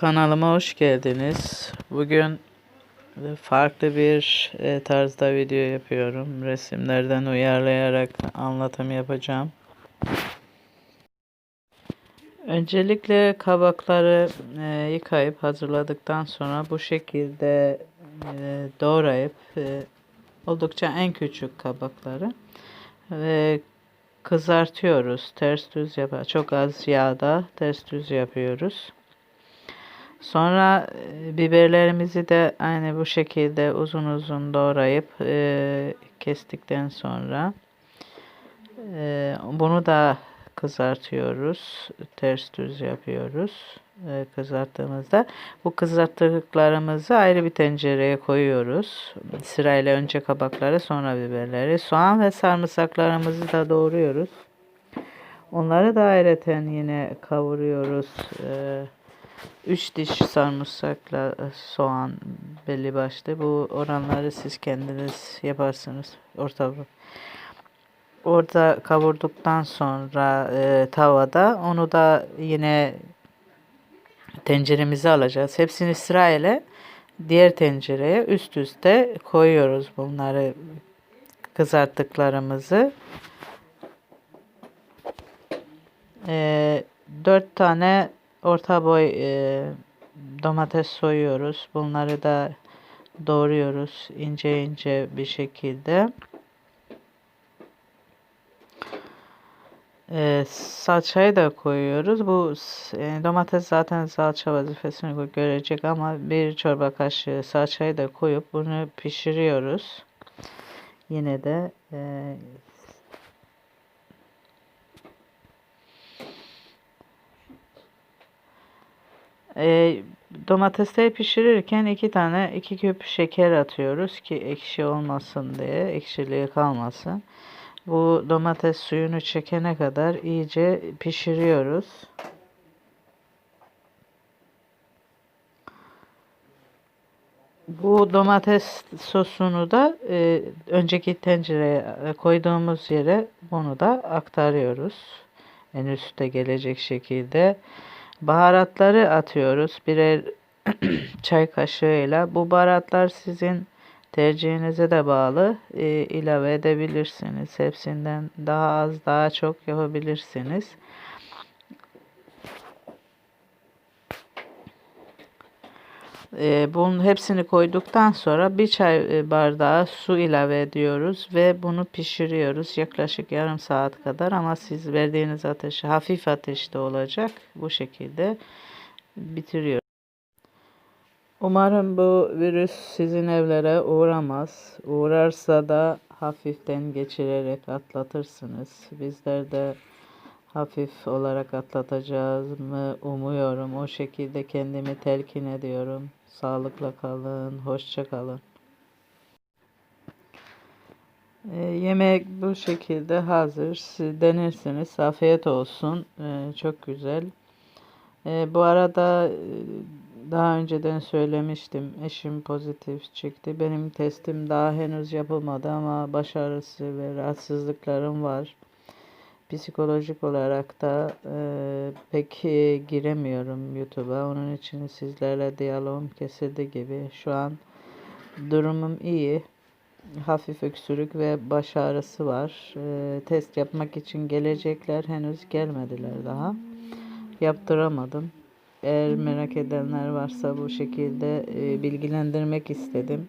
Kanalıma hoş geldiniz. Bugün farklı bir e, tarzda video yapıyorum. Resimlerden uyarlayarak anlatım yapacağım. Öncelikle kabakları e, yıkayıp hazırladıktan sonra bu şekilde e, doğrayıp oldukça en küçük kabakları ve kızartıyoruz. Ters düz yapar. Çok az yağda ters düz yapıyoruz. Sonra e, biberlerimizi de aynı bu şekilde uzun uzun doğrayıp e, kestikten sonra e, bunu da kızartıyoruz. Ters düz yapıyoruz e, kızarttığımızda. Bu kızarttıklarımızı ayrı bir tencereye koyuyoruz. Sırayla önce kabakları sonra biberleri. Soğan ve sarımsaklarımızı da doğruyoruz. Onları da ayrıca yine kavuruyoruz. E, 3 diş sarımsakla e, soğan belli başlı. Bu oranları siz kendiniz yaparsınız. Orta Orada kavurduktan sonra e, tavada onu da yine tenceremize alacağız. Hepsini sırayla diğer tencereye üst üste koyuyoruz bunları kızarttıklarımızı. E, 4 tane orta boy e, domates soyuyoruz. Bunları da doğruyoruz ince ince bir şekilde. E, salçayı da koyuyoruz. Bu e, domates zaten salça vazifesini görecek ama bir çorba kaşığı salçayı da koyup bunu pişiriyoruz. Yine de e, E, domatesleri pişirirken iki tane iki küp şeker atıyoruz ki ekşi olmasın diye ekşiliği kalmasın. Bu domates suyunu çekene kadar iyice pişiriyoruz. Bu domates sosunu da e, önceki tencereye koyduğumuz yere bunu da aktarıyoruz. En üstte gelecek şekilde. Baharatları atıyoruz. Birer çay kaşığıyla. Bu baharatlar sizin tercihinize de bağlı. E, ilave edebilirsiniz. Hepsinden daha az daha çok yapabilirsiniz. E, bunun hepsini koyduktan sonra bir çay e, bardağı su ilave ediyoruz ve bunu pişiriyoruz yaklaşık yarım saat kadar ama siz verdiğiniz ateşi hafif ateşte olacak bu şekilde bitiriyoruz. Umarım bu virüs sizin evlere uğramaz. Uğrarsa da hafiften geçirerek atlatırsınız. Bizler de hafif olarak atlatacağız mı umuyorum. O şekilde kendimi telkin ediyorum. Sağlıkla kalın, hoşça kalın. E, yemek bu şekilde hazır. Siz denersiniz. Afiyet olsun. E, çok güzel. E, bu arada e, daha önceden söylemiştim. Eşim pozitif çıktı. Benim testim daha henüz yapılmadı ama baş ağrısı ve rahatsızlıklarım var psikolojik olarak da e, pek giremiyorum YouTube'a. Onun için sizlerle diyalogum kesildi gibi. Şu an durumum iyi. Hafif öksürük ve baş ağrısı var. E, test yapmak için gelecekler. Henüz gelmediler daha. Yaptıramadım. Eğer merak edenler varsa bu şekilde e, bilgilendirmek istedim.